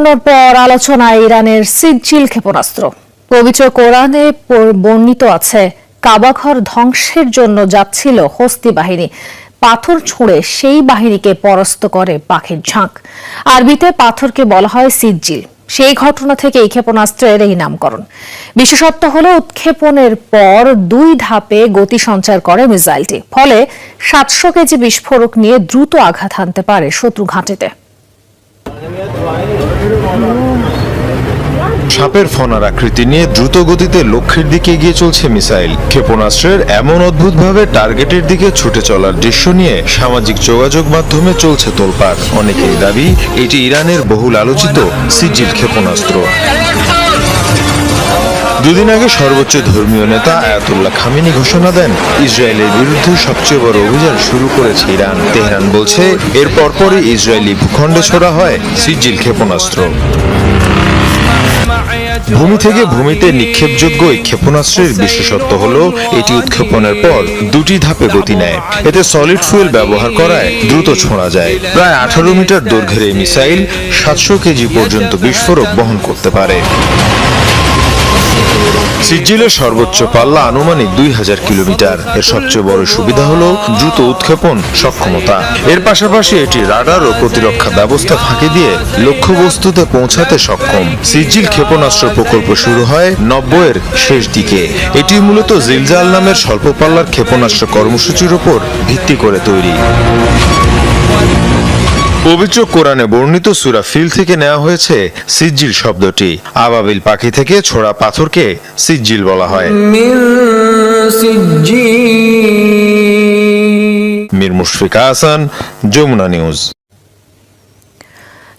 ছড়ানোর পর আলোচনায় ইরানের সিজ্জিল ক্ষেপণাস্ত্র। পবিত্র কোরআনে বর্ণিত আছে কাবাঘর ধ্বংসের জন্য যাচ্ছিল হস্তি বাহিনী। পাথর ছুঁড়ে সেই বাহিনীকে পরাস্ত করে পাখির ঝাঁক। আরবিতে পাথরকে বলা হয় সিজ্জিল। সেই ঘটনা থেকে এই ক্ষেপণাস্ত্রের এই নামকরণ। বিশেষত্ব হল, উৎক্ষেপণের পর দুই ধাপে গতি সঞ্চার করে মিসাইলটি। ফলে সাতশো কেজি বিস্ফোরক নিয়ে দ্রুত আঘাত হানতে পারে শত্রু ঘাঁটিতে। সাপের ফনার আকৃতি নিয়ে দ্রুত গতিতে লক্ষ্যের দিকে এগিয়ে চলছে মিসাইল। ক্ষেপণাস্ত্রের এমন অদ্ভুতভাবে টার্গেটের দিকে ছুটে চলার দৃশ্য নিয়ে সামাজিক যোগাযোগ মাধ্যমে চলছে তোলপাড়। অনেকেই দাবি, এটি ইরানের বহুল আলোচিত সিজিল ক্ষেপণাস্ত্র। দুদিন আগে সর্বোচ্চ ধর্মীয় নেতা আয়াতুল্লাহ খামিনি ঘোষণা দেন, ইসরায়েলের বিরুদ্ধে সবচেয়ে বড় অভিযান শুরু করেছে ইরান। তেহরান বলছে এর পরপরই ইসরায়েলি ভূখণ্ডে ছোড়া হয় সিজিল ক্ষেপণাস্ত্র। ভূমি থেকে ভূমিতে নিক্ষেপযোগ্য এই ক্ষেপণাস্ত্রের বিশেষত্ব হল, এটি উৎক্ষেপণের পর দুটি ধাপে গতি নেয়। এতে সলিড ফুয়েল ব্যবহার করায় দ্রুত ছোঁড়া যায়। প্রায় আঠারো মিটার দৈর্ঘ্যের এই মিসাইল সাতশো কেজি পর্যন্ত বিস্ফোরক বহন করতে পারে। সিজিলের সর্বোচ্চ পাল্লা আনুমানিক দুই হাজার কিলোমিটার। এর সবচেয়ে বড় সুবিধা হলো দ্রুত উৎক্ষেপণ সক্ষমতা। এর পাশাপাশি এটি রাডার ও প্রতিরক্ষা ব্যবস্থা ফাঁকি দিয়ে লক্ষ্যবস্তুতে পৌঁছাতে সক্ষম। সিজিল ক্ষেপণাস্ত্র প্রকল্প শুরু হয় নব্বইয়ের শেষ দিকে। এটি মূলত জিলজাল নামের স্বল্প পাল্লার ক্ষেপণাস্ত্র কর্মসূচির উপর ভিত্তি করে তৈরি। পবিত্র কোরআনে বর্ণিত সুরা ফিল থেকে নেওয়া হয়েছে সিজ্জিল শব্দটি। আবাবিল পাখি থেকে ছোড়া পাথরকে সিজ্জিল বলা হয়। মীর মুশফিকা হাসান যমুনা নিউজ।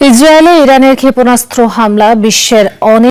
ইসরায়েলে ইরানের ক্ষেপণাস্ত্র হামলা বিশ্বের অনেক